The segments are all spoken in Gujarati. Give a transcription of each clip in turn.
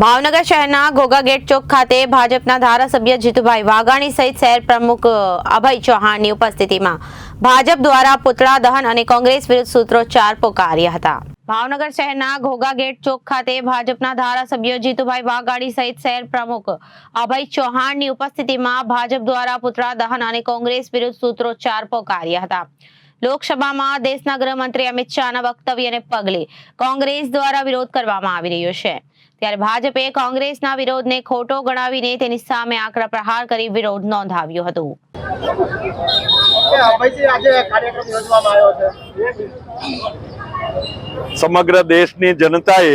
ભાવનગર શહેરના ઘોઘા ગેટ ચોક ખાતે ભાજપના ધારાસભ્ય જીતુભાઈ વાઘાણી સહિત શહેર પ્રમુખ અભય ચૌહાણની ઉપસ્થિતિમાં ભાજપ દ્વારા પુતળા દહન અને કોંગ્રેસ વિરુદ્ધ સૂત્રોચ્ચાર પોકાર્યા હતા. ભાવનગર શહેરના ઘોઘા ગેટ ચોક ખાતે ભાજપના ધારાસભ્ય જીતુભાઈ વાઘાણી સહિત શહેર પ્રમુખ, અભય ચૌહાણની ઉપસ્થિતિમાં ભાજપ દ્વારા પુતળા દહન અને કોંગ્રેસ વિરુદ્ધ સૂત્રોચ્ચાર પોકાર્યા હતા. લોકસભામાં દેશના ગૃહમંત્રી અમિત શાહના વક્તવ્યને પગલે કોંગ્રેસ દ્વારા વિરોધ કરવામાં આવી રહ્યો છે. ત્યારે ભાજપે કોંગ્રેસના વિરોધને ખોટો ગણાવીને તેની સામે આકરા પ્રહાર કરી વિરોધ નોંધાવ્યો હતો. કે અભયજી આજે કાર્યક્રમ યોજવામાં આવ્યો છે. સમગ્ર દેશની જનતાએ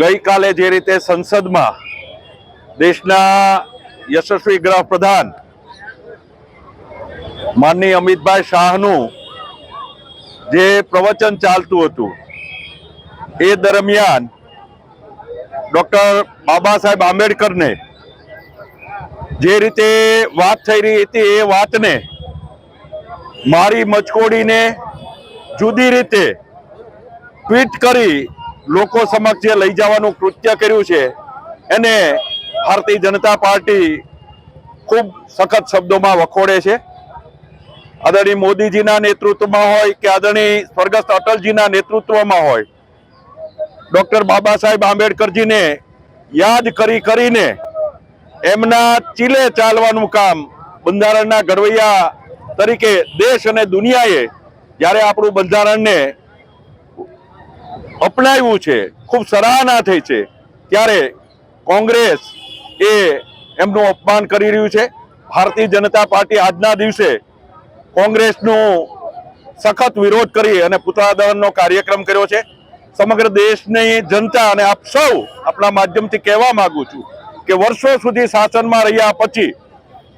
ગઈકાલે જે રીતે સંસદમાં દેશના યશસ્વી ગૃહ પ્રધાન માનની અમિતભાઈ શાહનું જે પ્રવચન ચાલતું હતું એ દરમિયાન ડોક્ટર બાબા સાહેબ આંબેડકરને જે રીતે વાત થઈ રહી હતી એ વાતને મારી મચકોડીને જુદી રીતે ટ્વીટ કરી લોકો સમક્ષ જે લઈ જવાનું કૃત્ય કર્યું છે, એને ભારતીય જનતા પાર્ટી ખૂબ સખત શબ્દોમાં વખોડે છે. આદરણીય મોદીજીના નેતૃત્વમાં હોય કે આદરણીય સ્વર્ગસ્થ અટલજીના નેતૃત્વમાં હોય ડોક્ટર બાબા સાહેબ આંબેડકરજીને યાદ કરી કરીને એમના ચીલે ચાલવાનું કામ બંધારણના ઘડવૈયા તરીકે દેશ અને દુનિયાએ જ્યારે આપણું બંધારણને અપનાવ્યું છે, ખૂબ સરાહના થઈ છે, ત્યારે કોંગ્રેસ એ એમનું અપમાન કરી રહ્યું છે. ભારતીય જનતા પાર્ટી આજના દિવસે કોંગ્રેસનું સખત વિરોધ કરી અને પુતળા દહનનો કાર્યક્રમ કર્યો છે. સમગ્ર દેશની જનતા અને આપ સૌ આપણા માધ્યમથી કહેવા માંગુ છું કે વર્ષો સુધી શાસનમાં રહ્યા પછી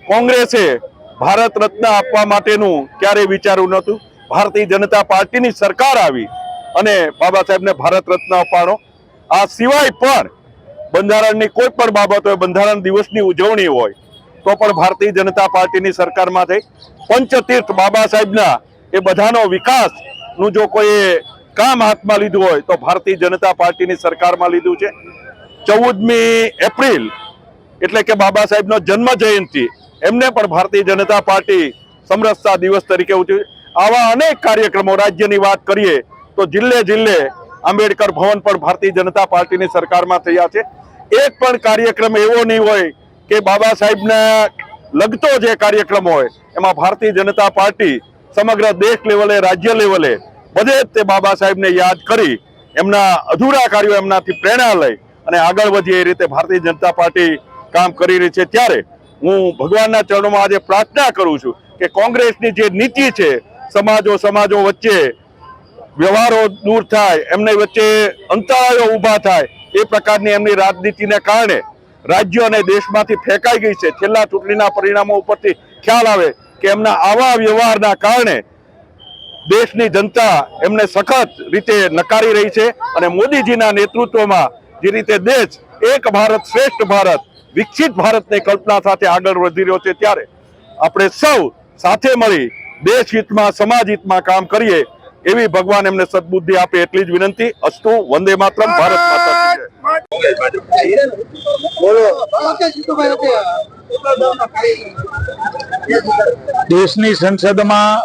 કોંગ્રેસે ભારત રત્ન આપવા માટેનું ક્યારેય વિચાર્યું નહોતું. ભારતીય જનતા પાર્ટીની સરકાર આવી અને બાબા સાહેબને ભારત રત્ન અપાણો. આ સિવાય પણ બંધારણની કોઈ પણ બાબત હોય બંધારણ દિવસની ઉજવણી હોય તો પણ ભારતીય જનતા પાર્ટીની સરકારમાં થઈ. પંચતીર્થ બાબા સાહેબના એ બધાનો વિકાસનું જો કોઈ કામ હાથમાં લીધું હોય તો ભારતીય જનતા પાર્ટીની સરકારમાં લીધું છે. ચૌદમી એપ્રિલ એટલે કે બાબા સાહેબનો જન્મ જયંતિ, એમને પણ ભારતીય જનતા પાર્ટી સમરસતા દિવસ તરીકે ઉજવી આવા અનેક કાર્યક્રમો રાજ્યની વાત કરીએ તો જિલ્લે જિલ્લે આંબેડકર ભવન પણ ભારતીય જનતા પાર્ટીની સરકારમાં થયા છે. એક પણ કાર્યક્રમ એવો નહીં હોય કે બાબા સાહેબને લગતો જે કાર્યક્રમ હોય. એમાં ભારતીય જનતા પાર્ટી સમગ્ર દેશ લેવલે, રાજ્ય લેવલે બધે તે બાબા સાહેબને યાદ કરી એમના અધૂરા કાર્યો એમનાથી પ્રેરણા લઈ અને આગળ વધીએ એ રીતે ભારતીય જનતા પાર્ટી કામ કરી રહી છે. ત્યારે હું ભગવાનના ચરણોમાં આજે પ્રાર્થના કરું છું કે કોંગ્રેસની જે નીતિ છે, સમાજો સમાજો વચ્ચે વ્યવહારો દૂર થાય, એમની વચ્ચે અંતરાયો ઊભા થાય, એ પ્રકારની એમની રાજનીતિને કારણે રાજ્ય અને દેશમાંથી ફેંકાઈ ગઈ છે. છેલ્લા ચૂંટણીના પરિણામો ઉપરથી ખ્યાલ આવે કે એમના આવા વ્યવહારના કારણે દેશની જનતા એમને સખત રીતે નકારી રહી છે અને મોદીજીના નેતૃત્વમાં જે રીતે દેશ એક ભારત શ્રેષ્ઠ ભારત વિકસિત ભારતની કલ્પના સાથે આગળ વધી રહ્યો છે ત્યારે આપણે સૌ સાથે મળી દેશ હિતમાં સમાજ હિતમાં કામ કરીએ એવી ભગવાન એમને સદબુદ્ધિ આપે એટલી જ વિનંતી. અસ્તુ વંદે માતરમ ભારત માતા દેશની સંસદમાં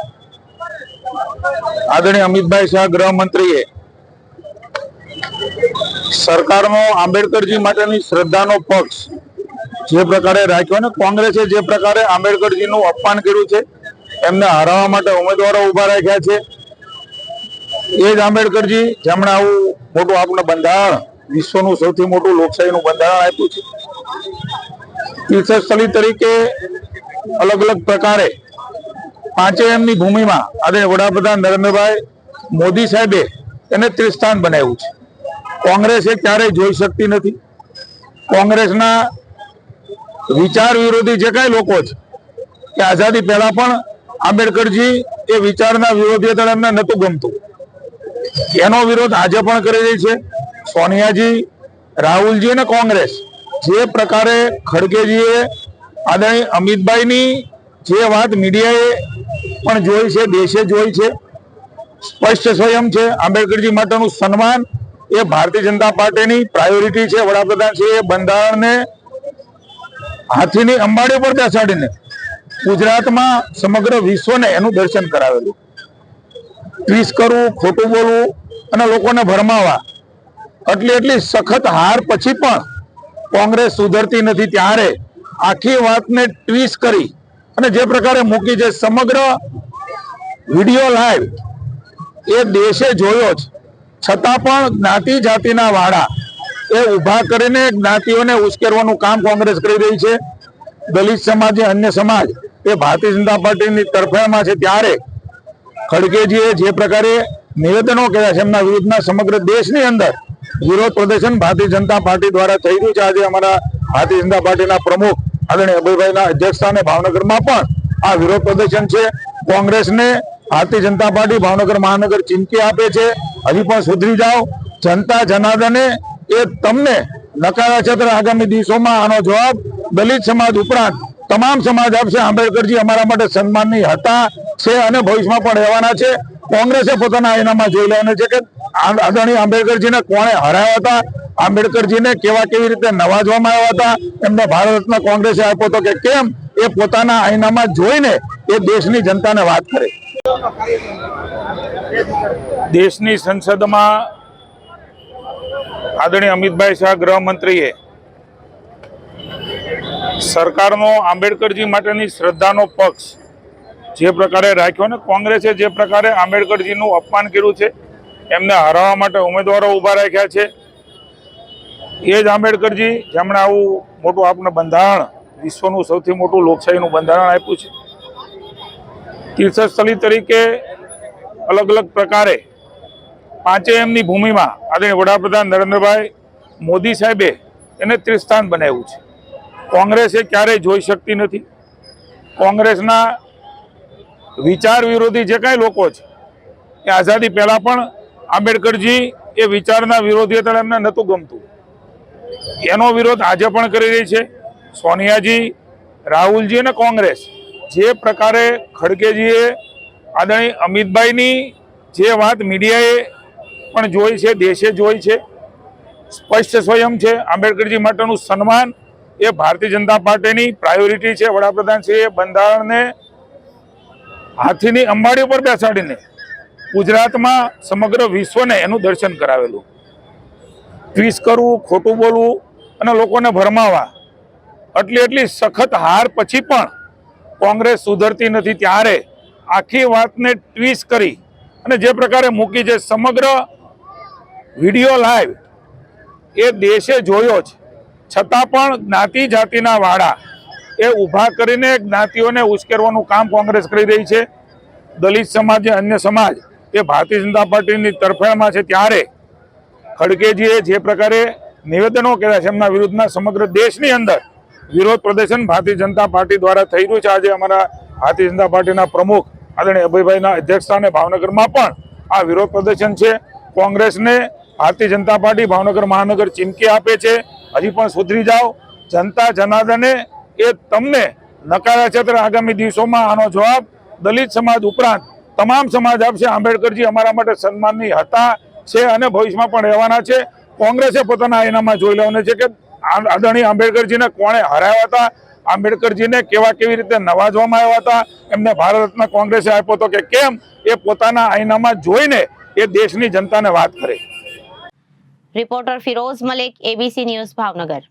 આદરણીય અમિતભાઈ શાહ, ગૃહમંત્રીએ સરકારનો આંબેડકરજી માટેની શ્રદ્ધાનો પક્ષ જે પ્રકારે રાખ્યો ને કોંગ્રેસે જે પ્રકારે આંબેડકરજીનું અપમાન કર્યું છે, એમને હરાવવા માટે ઉમેદવારો ઊભા રાખ્યા છે. એ જ આંબેડકરજી જેમણે આવું મોટું આપણું બંધારણ, વિશ્વનું સૌથી મોટું લોકશાહીનું બંધારણ આપ્યું છે. તીર્થસ્થળી તરીકે અલગ અલગ પ્રકારે પાંચે એમની ભૂમિમાં આજે વડાપ્રધાન નરેન્દ્રભાઈ મોદી સાહેબે એને ત્રિસ્થાન બનાવ્યું છે. કોંગ્રેસ એ ક્યારેય જોઈ શકતી નથી. કોંગ્રેસના વિચાર વિરોધી જે કાંઈ લોકો છે કે આઝાદી પહેલા પણ આંબેડકરજી એ વિચારના વિરોધી હતા એમને નહોતું ગમતું. એનો વિરોધ આજે પણ કરી રહી છે. સોનિયાજી, રાહુલજી અને કોંગ્રેસ જે પ્રકારે ખડગેજીએ આદરણીય અમિતભાઈની જે વાત મીડિયાએ પણ જોઈ છે દેશે જોઈ છે. સ્પષ્ટ સ્વયં છે. આંબેડકરજી માટેનું સન્માન એ ભારતીય જનતા પાર્ટીની પ્રાયોરિટી છે. વડાપ્રધાન છે એ બંધારણને હાથીની અંબાડી પર બેસાડીને ગુજરાતમાં સમગ્ર વિશ્વને એનું દર્શન કરાવેલું. ટ્વીસ કરવું, ખોટું બોલવું અને લોકોને ભરમાવા એટલી એટલી સખત હાર પછી પણ કોંગ્રેસ સુધરતી નથી. ત્યારે આખી વાતને ટ્વીસ કરી અને જે પ્રકારે મૂકી છે, સમગ્ર વીડિયો લાઈવ એ દેશે જોયો જ. છતાં પણ જ્ઞાતિ જાતિના વાડા એ ઊભા કરીને જ્ઞાતિઓને ઉશ્કેરવાનું કામ કોંગ્રેસ કરી રહી છે. દલિત સમાજ અન્ય સમાજ એ ભારતીય જનતા પાર્ટીની તરફેણમાં છે ત્યારે ખડગેજીએ જે પ્રકારે નિવેદનો કર્યા છે, એમના વિરુદ્ધના સમગ્ર દેશની અંદર વિરોધ પ્રદર્શન ભારતીય જનતા પાર્ટી દ્વારા થઈ રહ્યું છે. આજે અમારા ભારતીય જનતા પાર્ટીના પ્રમુખ આદરણીય અભયભાઈના અધ્યક્ષસ્થાને ભાવનગરમાં પણ આ વિરોધ પ્રદર્શન છે. કોંગ્રેસને ભારતીય જનતા પાર્ટી ભાવનગર મહાનગર ચીમકી આપે છે. હજી પણ સુધરી જાઓ. જનતા જનાર્દને એ તમને નકારા છત્ર આગામી દિવસોમાં આનો જવાબ દલિત સમાજ ઉપરાંત તમામ સમાજ આપશે. આંબેડકરજી અમારા માટે સન્માનની હતા, છે અને ભવિષ્યમાં પણ રહેવાના છે. કોંગ્રેસે પોતાના આયનામાં જોઈ લેવાનું છે કે આદરણીય આંબેડકરજીને કોણે હરાવ્યા હતા? આંબેડકરજીને કેવા કેવી રીતે નવાજવામાં આવ્યા હતા, એમને ભારત રત્ન કોંગ્રેસે આપ્યો હતો કે કેમ? એ પોતાના આઈનામાં જોઈને એ દેશની જનતાને વાત કરે. દેશની સંસદમાં આદરણીય અમિતભાઈ શાહ ગૃહમંત્રીએ સરકારનો આંબેડકરજી માટેની શ્રદ્ધાનો પક્ષ જે પ્રકારે રાખ્યો ને કોંગ્રેસે જે પ્રકારે આંબેડકરજીનું અપમાન કર્યું છે, એમને હરાવવા માટે ઉમેદવારો ઊભા રાખ્યા છે. એ જ આંબેડકરજી, જેમણે આવું મોટું આપણને બંધારણ, વિશ્વનું સૌથી મોટું લોકશાહીનું બંધારણ આપ્યું છે. તીર્થસ્થળી તરીકે અલગ અલગ પ્રકારે પાંચે એમની ભૂમિમાં આદરણીય વડાપ્રધાન નરેન્દ્રભાઈ મોદી સાહેબે એને ત્રિસ્થાન બનાવ્યું છે. કોંગ્રેસે ક્યારેય જોઈ શકતી નથી. કોંગ્રેસના વિચાર વિરોધી જે કાંઈ લોકો છે, એ આઝાદી પહેલાં પણ આંબેડકરજી એ વિચારના વિરોધી હતા એમને નહોતું ગમતું. એનો વિરોધ આજે પણ કરી રહી છે. સોનિયાજી, રાહુલજી અને કોંગ્રેસ જે પ્રકારે ખડગેજીએ આદરણીય અમિતભાઈની જે વાત મીડિયાએ પણ જોઈ છે, દેશે જોઈ છે, સ્પષ્ટ સ્વયં છે. આંબેડકરજી માટેનું સન્માન એ ભારતીય જનતા પાર્ટીની પ્રાયોરિટી છે. વડાપ્રધાન શ્રી એ બંધારણને હાથીની અંબાડી ઉપર બેસાડીને ગુજરાતમાં સમગ્ર વિશ્વને એનું દર્શન કરાવેલું. ટ્વીસ કરવું, ખોટું બોલવું અને લોકોને ભરમાવા એટલી એટલી સખત હાર પછી પણ કોંગ્રેસ સુધરતી નથી ત્યારે આખી વાતને ટ્વીસ કરી અને જે પ્રકારે મૂકી છે સમગ્ર વીડિયો લાઈવ એ દેશે જોયો છે છતાં પણ જ્ઞાતિ જાતિના વાડા એ ઊભા કરીને જ્ઞાતિઓને ઉશ્કેરવાનું કામ કોંગ્રેસ કરી રહી છે. દલિત સમાજ અન્ય સમાજ એ ભારતીય જનતા પાર્ટીની તરફેણમાં છે ત્યારે ખડગેજીએ જે પ્રકારે નિવેદનો કર્યા છે, એમના વિરુદ્ધના સમગ્ર દેશની અંદર વિરોધ પ્રદર્શન ભારતીય જનતા પાર્ટી દ્વારા થઈ રહ્યું છે. આજે અમારા ભારતીય જનતા પાર્ટીના પ્રમુખ આદરણીય અભયભાઈના અધ્યક્ષસ્થાને ભાવનગરમાં પણ આ વિરોધ પ્રદર્શન છે. કોંગ્રેસને ભારતીય જનતા પાર્ટી ભાવનગર મહાનગર ચીમકી આપે છે. હજી પણ સુધરી જાઓ. જનતા જનાર્દને એ તમને નકારા ક્ષેત્ર આગામી દિવસોમાં આનો જવાબ દલિત સમાજ ઉપરાંત તમામ સમાજ આપશે. આંબેડકરજી અમારા માટે સન્માનની હતા. છે અને ભવિષ્યમાં પણ રહેવાના છે. કોંગ્રેસે પોતાના આયનામાં જોઈ લેવાનું છે કે આદરણીય આંબેડકરજીને કોણે હરાવ્યા હતા? આંબેડકરજીને કેવા કેવી રીતે નવાજવામાં આવ્યા હતા? એમને ભારત રત્ન કોંગ્રેસે આપ્યો હતો કે કેમ? એ પોતાના આયનામાં જોઈને એ દેશની જનતાને વાત કરે. Reporter Firoz Malik ABC news Bhavnagar.